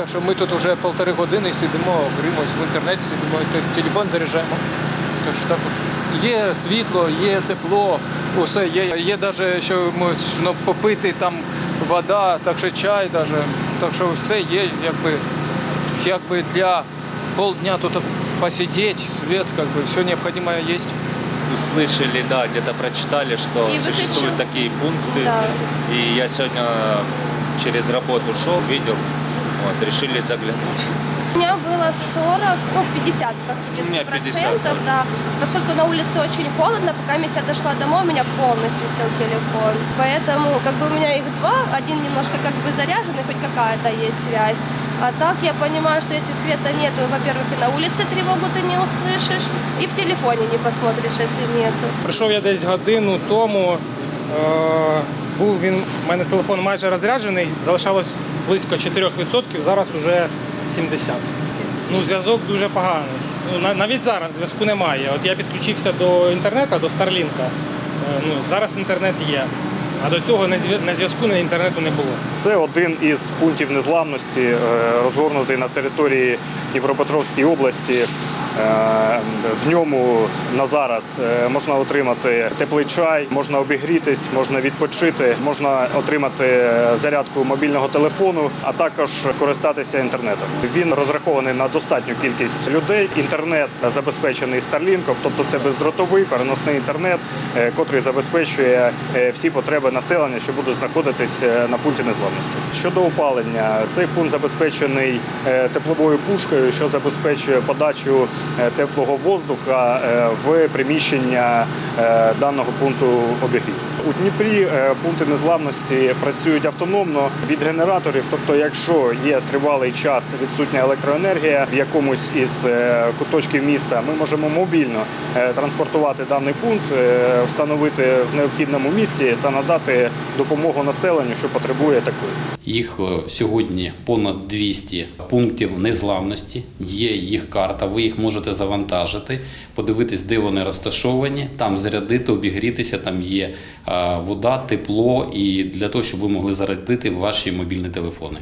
Так що ми тут вже полтори години сидимо, грімось в інтернеті сидимо, і те- телефон заряджаємо. Так що так от. Є світло, є тепло, усе є. Є навіть, що можна попити там вода, так що чай даже. Так що все є, якби, якби для полдня тут посидеть, свет, как бы все необходимое есть. услышали, да, где-то прочитали, что И существуют выключил. такие пункты. Да. И я сегодня через работу шел, видел, вот, решили заглянуть. У меня было 40, ну 50 практически У меня 50, процентов, да. Поскольку на улице очень холодно, пока я дошла домой, у меня полностью сел телефон. Поэтому как бы у меня их два, один немножко как бы заряженный, хоть какая-то есть связь. А так я понимаю, что если света нету, во-первых, и на улице тревогу ты не услышишь, и в телефоне не посмотришь, если нету. Прийшов я десь годину тому. Е, був він, у мене телефон майже розряджений, залишалось близько 4%, зараз вже 70%. Ну, зв'язок дуже поганий. Ну, навіть зараз зв'язку немає. От я підключився до інтернету, до Старлінка. Е, ну, зараз інтернет є. А до цього на зв'я- на зв'язку на інтернету не було. Це один із пунктів незламності, е, розгорнутий на території Дніпропетровської області. Е, В ньому на зараз е, можна отримати теплий чай, можна обігрітись, можна відпочити, можна отримати е, зарядку мобільного телефону, а також скористатися інтернетом. Він розрахований на достатню кількість людей. Інтернет забезпечений Starlink, тобто це бездротовий переносний інтернет, котрий забезпечує всі потреби населення, що будуть знаходитись на пункті незламності. Щодо опалення, цей пункт забезпечений тепловою пушкою, що забезпечує подачу теплого воздуха е, в приміщення е, даного пункту обігріву. У Дніпрі е, пункти незламності працюють автономно від генераторів. Тобто, якщо є тривалий час відсутня електроенергія в якомусь із е, куточків міста, ми можемо мобільно е, транспортувати даний пункт, е, встановити в необхідному місці та надати допомогу населенню, що потребує такої. Їх е, сьогодні понад 200 пунктів незламності. Є їх карта. Ви їх можете завантажити, подивитись, де вони розташовані, там зарядити, обігрітися. Там є вода, тепло і для того, щоб ви могли зарядити ваші мобільні телефони.